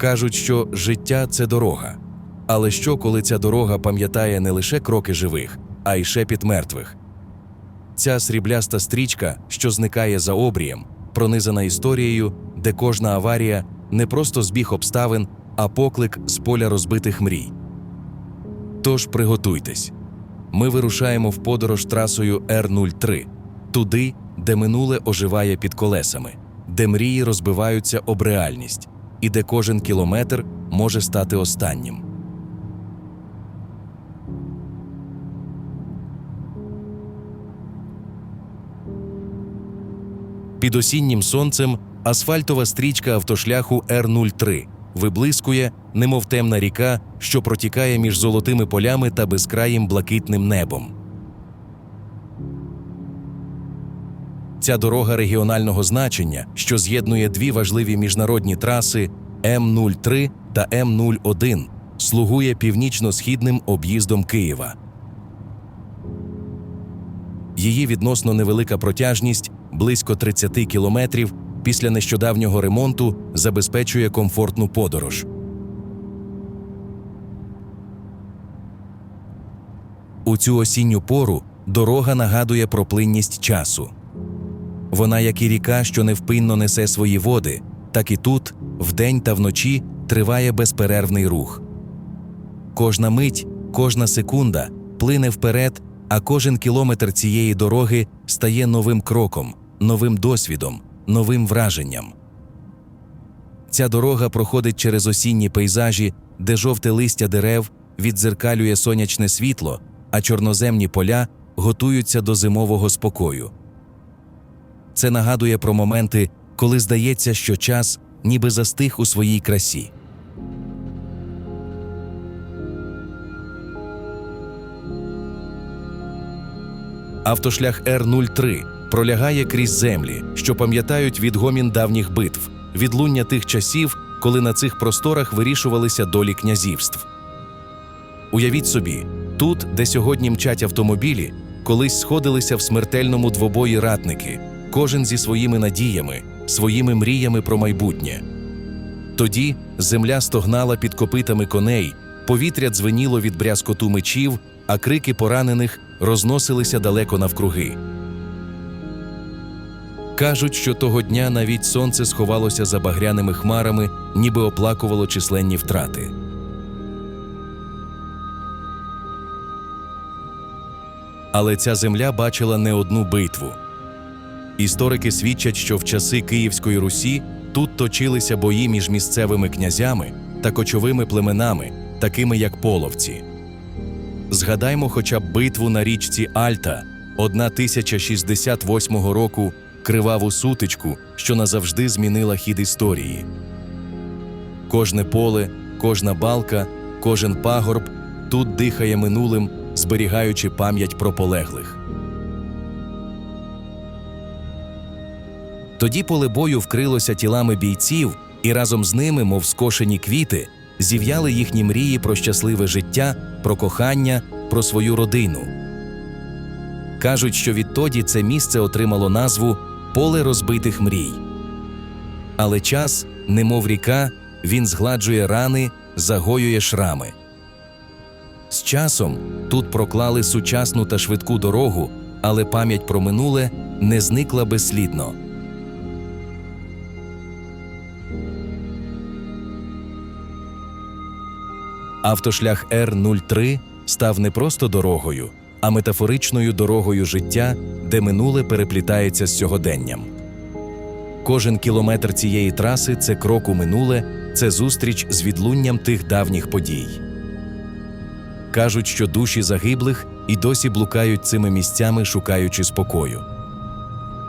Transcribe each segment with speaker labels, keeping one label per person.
Speaker 1: Кажуть, що життя це дорога. Але що, коли ця дорога пам'ятає не лише кроки живих, а й шепіт мертвих? Ця срібляста стрічка, що зникає за обрієм, пронизана історією, де кожна аварія не просто збіг обставин, а поклик з поля розбитих мрій. Тож приготуйтесь. Ми вирушаємо в подорож трасою Р-03, туди, де минуле оживає під колесами, де мрії розбиваються об реальність, і де кожен кілометр може стати останнім. Під осіннім сонцем асфальтова стрічка автошляху Р-03 виблискує, немов темна ріка, що протікає між золотими полями та безкраїм блакитним небом. Ця дорога регіонального значення, що з'єднує дві важливі міжнародні траси М-03 та М-01, слугує північно-східним об'їздом Києва. Її відносно невелика протяжність близько 30 кілометрів після нещодавнього ремонту забезпечує комфортну подорож. У цю осінню пору дорога нагадує про плинність часу. Вона, як і ріка, що невпинно несе свої води, так і тут, вдень та вночі, триває безперервний рух. Кожна мить, кожна секунда плине вперед, а кожен кілометр цієї дороги стає новим кроком, новим досвідом, новим враженням. Ця дорога проходить через осінні пейзажі, де жовте листя дерев віддзеркалює сонячне світло, а чорноземні поля готуються до зимового спокою. Це нагадує про моменти, коли здається, що час ніби застиг у своїй красі. Автошлях Р-03 пролягає крізь землі, що пам'ятають відгомін давніх битв, відлуння тих часів, коли на цих просторах вирішувалися долі князівств. Уявіть собі, тут, де сьогодні мчать автомобілі, колись сходилися в смертельному двобої ратники, кожен зі своїми надіями, своїми мріями про майбутнє. Тоді земля стогнала під копитами коней, повітря дзвеніло від брязкоту мечів, а крики поранених розносилися далеко навкруги. Кажуть, що того дня навіть сонце сховалося за багряними хмарами, ніби оплакувало численні втрати. Але ця земля бачила не одну битву. Історики свідчать, що в часи Київської Русі тут точилися бої між місцевими князями та кочовими племенами, такими як половці. Згадаймо хоча б битву на річці Альта 1068 року криваву сутичку, що назавжди змінила хід історії. Кожне поле, кожна балка, кожен пагорб тут дихає минулим, зберігаючи пам'ять про полеглих. Тоді поле бою вкрилося тілами бійців, і разом з ними, мов скошені квіти, зів'яли їхні мрії про щасливе життя, про кохання, про свою родину. Кажуть, що відтоді це місце отримало назву поле розбитих мрій. Але час, немов ріка, він згладжує рани, загоює шрами. З часом тут проклали сучасну та швидку дорогу, але пам'ять про минуле не зникла безслідно. Автошлях Р-03 став не просто дорогою, а метафоричною дорогою життя, де минуле переплітається з сьогоденням. Кожен кілометр цієї траси це крок у минуле, це зустріч з відлунням тих давніх подій. Кажуть, що душі загиблих і досі блукають цими місцями, шукаючи спокою.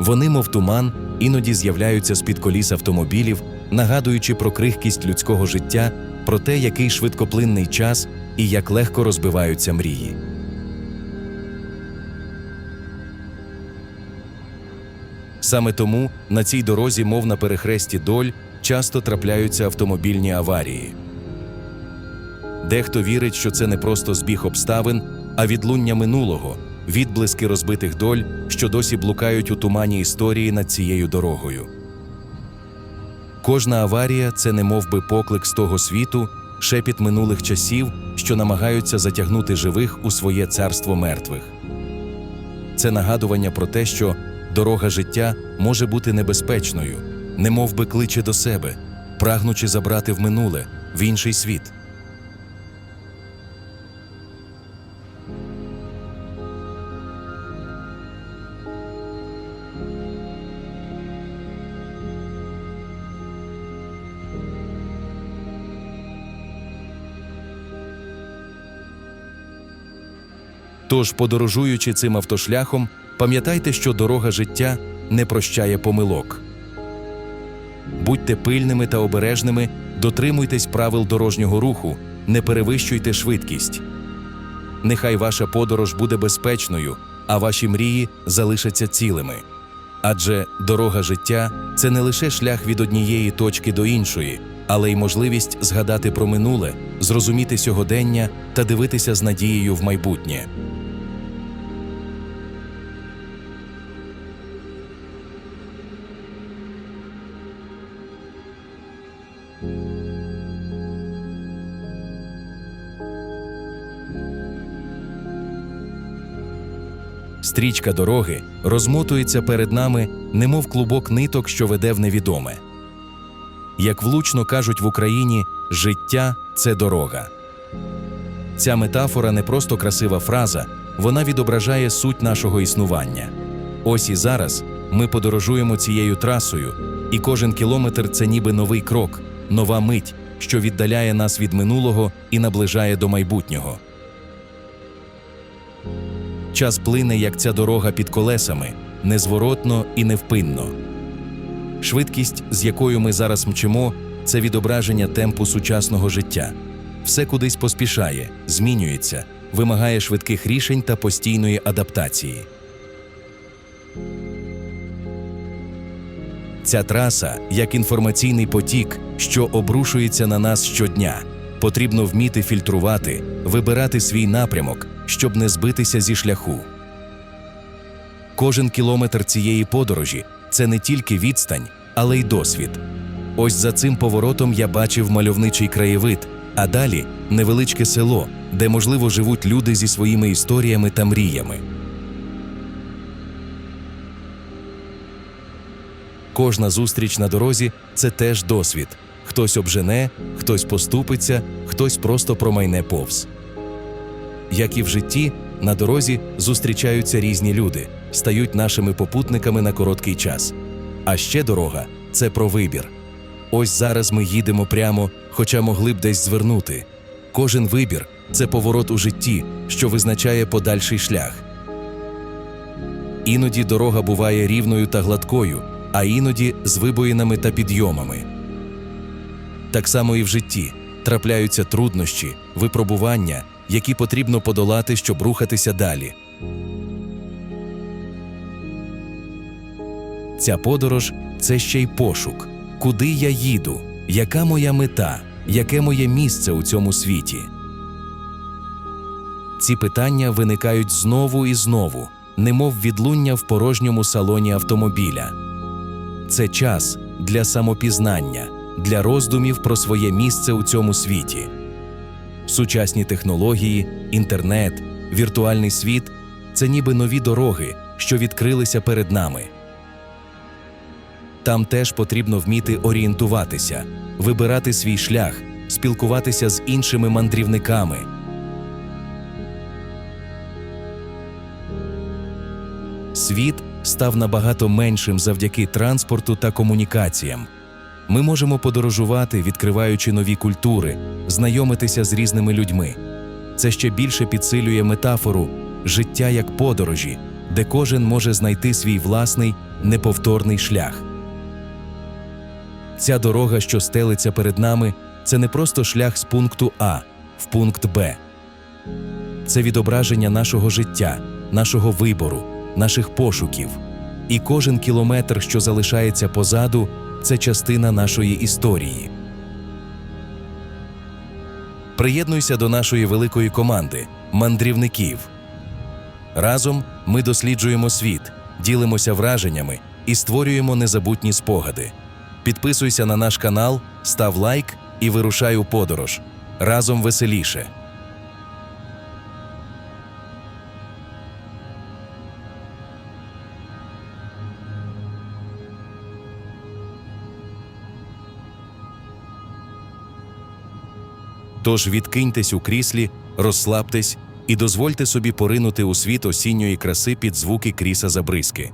Speaker 1: Вони, мов туман, іноді з'являються з-під коліс автомобілів, нагадуючи про крихкість людського життя, про те, який швидкоплинний час і як легко розбиваються мрії. Саме тому на цій дорозі, мов на перехресті доль, часто трапляються автомобільні аварії. Дехто вірить, що це не просто збіг обставин, а відлуння минулого, відблиски розбитих доль, що досі блукають у тумані історії над цією дорогою. Кожна аварія це не би поклик з того світу, шепіт минулих часів, що намагаються затягнути живих у своє царство мертвих. Це нагадування про те, що дорога життя може бути небезпечною, не би кличе до себе, прагнучи забрати в минуле, в інший світ. Тож, подорожуючи цим автошляхом, пам'ятайте, що дорога життя не прощає помилок. Будьте пильними та обережними, дотримуйтесь правил дорожнього руху, не перевищуйте швидкість. Нехай ваша подорож буде безпечною, а ваші мрії залишаться цілими. Адже дорога життя це не лише шлях від однієї точки до іншої, але й можливість згадати про минуле, зрозуміти сьогодення та дивитися з надією в майбутнє. Стрічка дороги розмотується перед нами, немов клубок ниток, що веде в невідоме. Як влучно кажуть в Україні, життя це дорога. Ця метафора не просто красива фраза, вона відображає суть нашого існування. Ось і зараз ми подорожуємо цією трасою, і кожен кілометр це ніби новий крок, нова мить, що віддаляє нас від минулого і наближає до майбутнього. Час плине, як ця дорога під колесами, незворотно і невпинно. Швидкість, з якою ми зараз мчимо, це відображення темпу сучасного життя. Все кудись поспішає, змінюється, вимагає швидких рішень та постійної адаптації. Ця траса як інформаційний потік, що обрушується на нас щодня. Потрібно вміти фільтрувати, вибирати свій напрямок, щоб не збитися зі шляху. Кожен кілометр цієї подорожі це не тільки відстань, але й досвід. Ось за цим поворотом я бачив мальовничий краєвид, а далі невеличке село, де, можливо, живуть люди зі своїми історіями та мріями. Кожна зустріч на дорозі це теж досвід. Хтось обжене, хтось поступиться, хтось просто промайне повз. Як і в житті, на дорозі зустрічаються різні люди, стають нашими попутниками на короткий час. А ще дорога це про вибір. Ось зараз ми їдемо прямо, хоча могли б десь звернути. Кожен вибір це поворот у житті, що визначає подальший шлях. Іноді дорога буває рівною та гладкою, а іноді з вибоїнами та підйомами. Так само і в житті трапляються труднощі, випробування, які потрібно подолати, щоб рухатися далі. Ця подорож це ще й пошук. Куди я їду? Яка моя мета? Яке моє місце у цьому світі? Ці питання виникають знову і знову, немов відлуння в порожньому салоні автомобіля. Це час для самопізнання, для роздумів про своє місце у цьому світі. Сучасні технології, інтернет, віртуальний світ це ніби нові дороги, що відкрилися перед нами. Там теж потрібно вміти орієнтуватися, вибирати свій шлях, спілкуватися з іншими мандрівниками. Світ став набагато меншим завдяки транспорту та комунікаціям. Ми можемо подорожувати, відкриваючи нові культури, знайомитися з різними людьми. Це ще більше підсилює метафору життя як подорожі, де кожен може знайти свій власний неповторний шлях. Ця дорога, що стелиться перед нами, це не просто шлях з пункту А в пункт Б. Це відображення нашого життя, нашого вибору, наших пошуків. І кожен кілометр, що залишається позаду, це частина нашої історії. Приєднуйся до нашої великої команди мандрівників. Разом ми досліджуємо світ, ділимося враженнями і створюємо незабутні спогади. Підписуйся на наш канал, став лайк і вирушай у подорож. Разом веселіше. Тож відкиньтесь у кріслі, розслабтесь і дозвольте собі поринути у світ осінньої краси під звуки кріса забризки.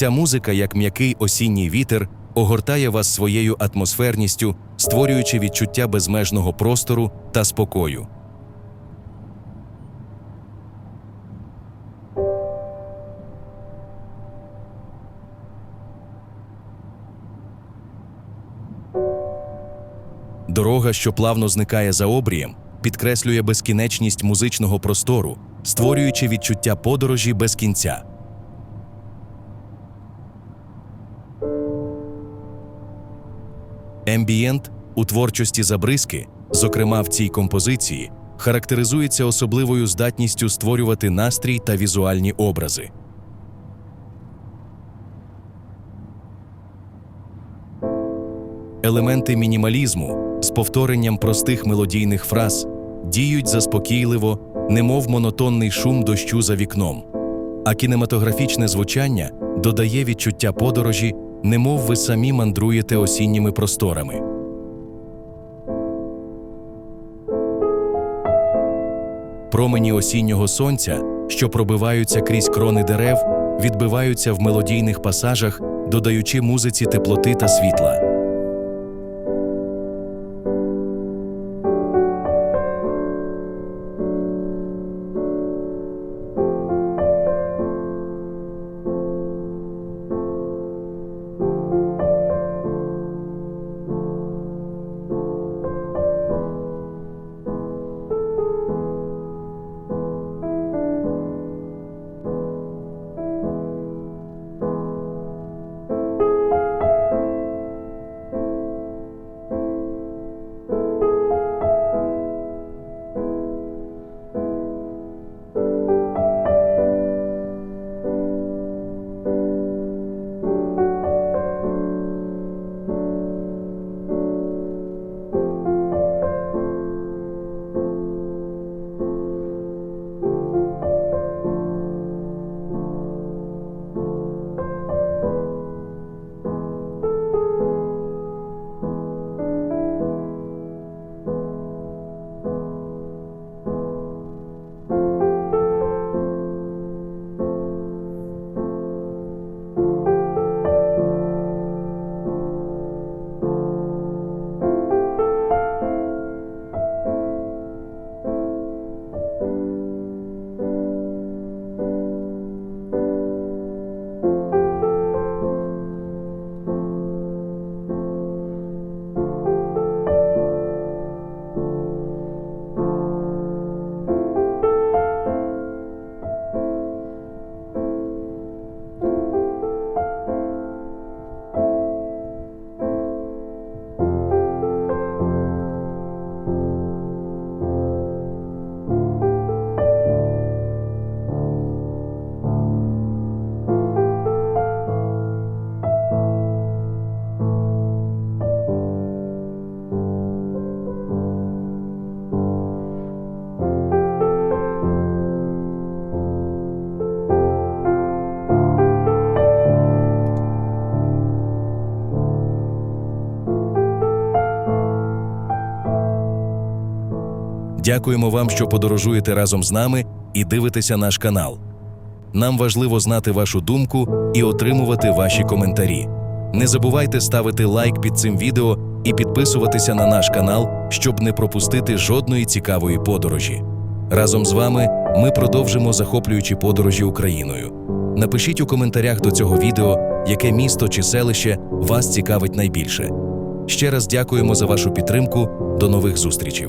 Speaker 1: Ця музика, як м'який осінній вітер, огортає вас своєю атмосферністю, створюючи відчуття безмежного простору та спокою. Дорога, що плавно зникає за обрієм, підкреслює безкінечність музичного простору, створюючи відчуття подорожі без кінця. Ембієнт у творчості забризки, зокрема в цій композиції, характеризується особливою здатністю створювати настрій та візуальні образи. Елементи мінімалізму з повторенням простих мелодійних фраз діють заспокійливо, немов монотонний шум дощу за вікном, а кінематографічне звучання додає відчуття подорожі, немов ви самі мандруєте осінніми просторами. Промені осіннього сонця, що пробиваються крізь крони дерев, відбиваються в мелодійних пасажах, додаючи музиці теплоти та світла. Дякуємо вам, що подорожуєте разом з нами і дивитеся наш канал. Нам важливо знати вашу думку і отримувати ваші коментарі. Не забувайте ставити лайк під цим відео і підписуватися на наш канал, щоб не пропустити жодної цікавої подорожі. Разом з вами ми продовжимо захоплюючі подорожі Україною. Напишіть у коментарях до цього відео, яке місто чи селище вас цікавить найбільше. Ще раз дякуємо за вашу підтримку. До нових зустрічей!